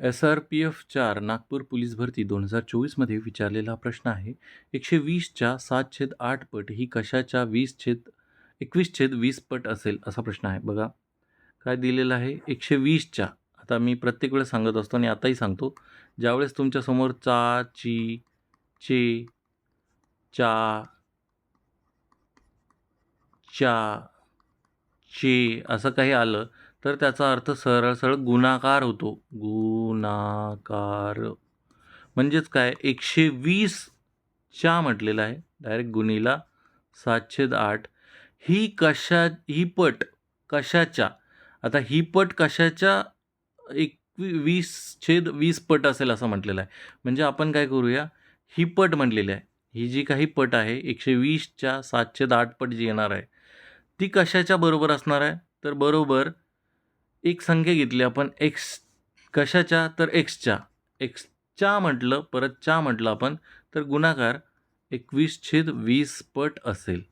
S R P F चार Nagpur police भरती दोन हजार चोवीसमध्ये विचारलेला प्रश्न आहे एकशे वीसच्या सात छेद आठ पट ही कशाच्या वीस छेद एकवीस छेद वीस पट असेल असा प्रश्न आहे. बघा काय दिलेलं आहे? एकशे वीसच्या आता मी प्रत्येक वेळेस सांगत असतो आणि आताही सांगतो. ज्यावेळेस तुमच्यासमोर चा ची चे चा चा चे असं काही आलं तर त्याचा अर्थ सरळ सरळ गुणाकार होतो. गुणाकार. म्हणजेच काय? एकशे वीसच्या म्हटलेलं आहे. डायरेक्ट गुणीला सातशे आठ. ही कशा ही पट कशाच्या? आता ही पट कशाच्या? एक वीस छेद वीस पट असेल असं म्हटलेलं आहे. म्हणजे आपण काय करूया? ही पट म्हटलेली आहे. ही जी काही पट आहे एकशे वीसच्या सातशे आठ पट जी येणार आहे ती कशाच्या बरोबर असणार आहे? तर बरोबर एक संख्या घेतली आपण एक्स कशाच्या? तर एक्सच्या एक्सच्या म्हटलं परत च्या म्हटलं आपण तर गुणाकार एकवीस छेद वीस पट असेल.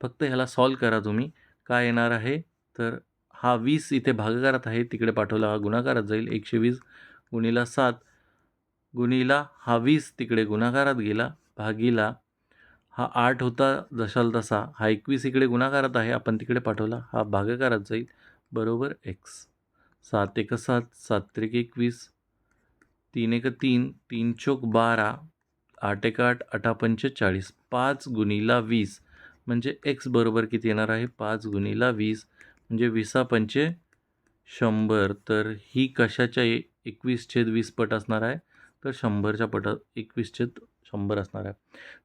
फक्त ह्याला सॉल्व करा तुम्ही. काय येणार आहे? तर हा वीस इथे भागाकारात आहे. तिकडे पाठवला हा गुणाकारात जाईल. एकशे वीस गुणीला सात गुणीला हा वीस तिकडे गुणाकारात गेला. भागीला हा आठ होता जशाल तसा. हा एकवीस इकडे गुणाकारात आहे. आपण तिकडे पाठवला. हा भागाकारात जाईल. बरोबर एक्स सात एक सात सात त्रिक एकवीस तीन एक तीन तीन चोक बारा आठ एक आठ अठा पंचेचाळीस पाच गुणीला वीस म्हणजे एक्स बरोबर किती येणार आहे? पाच गुणीला वीस म्हणजे विसा पंचे शंभर. तर ही कशाच्या ए एकवीस छेद वीस पट असणार आहे? तर शंभरच्या पटात एकवीस छेद शंभर असणार आहे.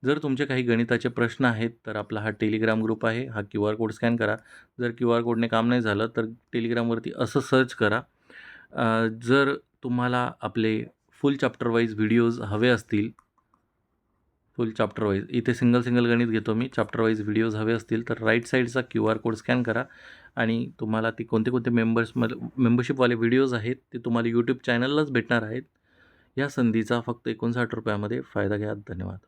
जर तुमचे काही गणिताचे प्रश्न आहेत तर आपला हा टेलिग्राम ग्रुप आहे. हा क्यू आर कोड स्कॅन करा. जर क्यू आर कोडने काम नाही झालं तर टेलिग्रामवरती असं सर्च करा. जर तुम्हाला आपले फुल चॅप्टर वाईज व्हिडिओज हवे असतील फुल चॅप्टर वाईज इथे सिंगल सिंगल गणित घेतो मी चॅप्टर वाईज व्हिडिओज हवे असतील तर राईट साईडचा क्यू आर कोड स्कॅन करा. आणि तुम्हाला ती कोणते कोणते मेंबर्समध्ये मेंबरशिपवाले व्हिडिओज आहेत ते तुम्हाला यूट्यूब चॅनललाच भेटणार आहेत. या संधीचा फक्त एकोणसाठ रुपयामध्ये फायदा घ्या. धन्यवाद.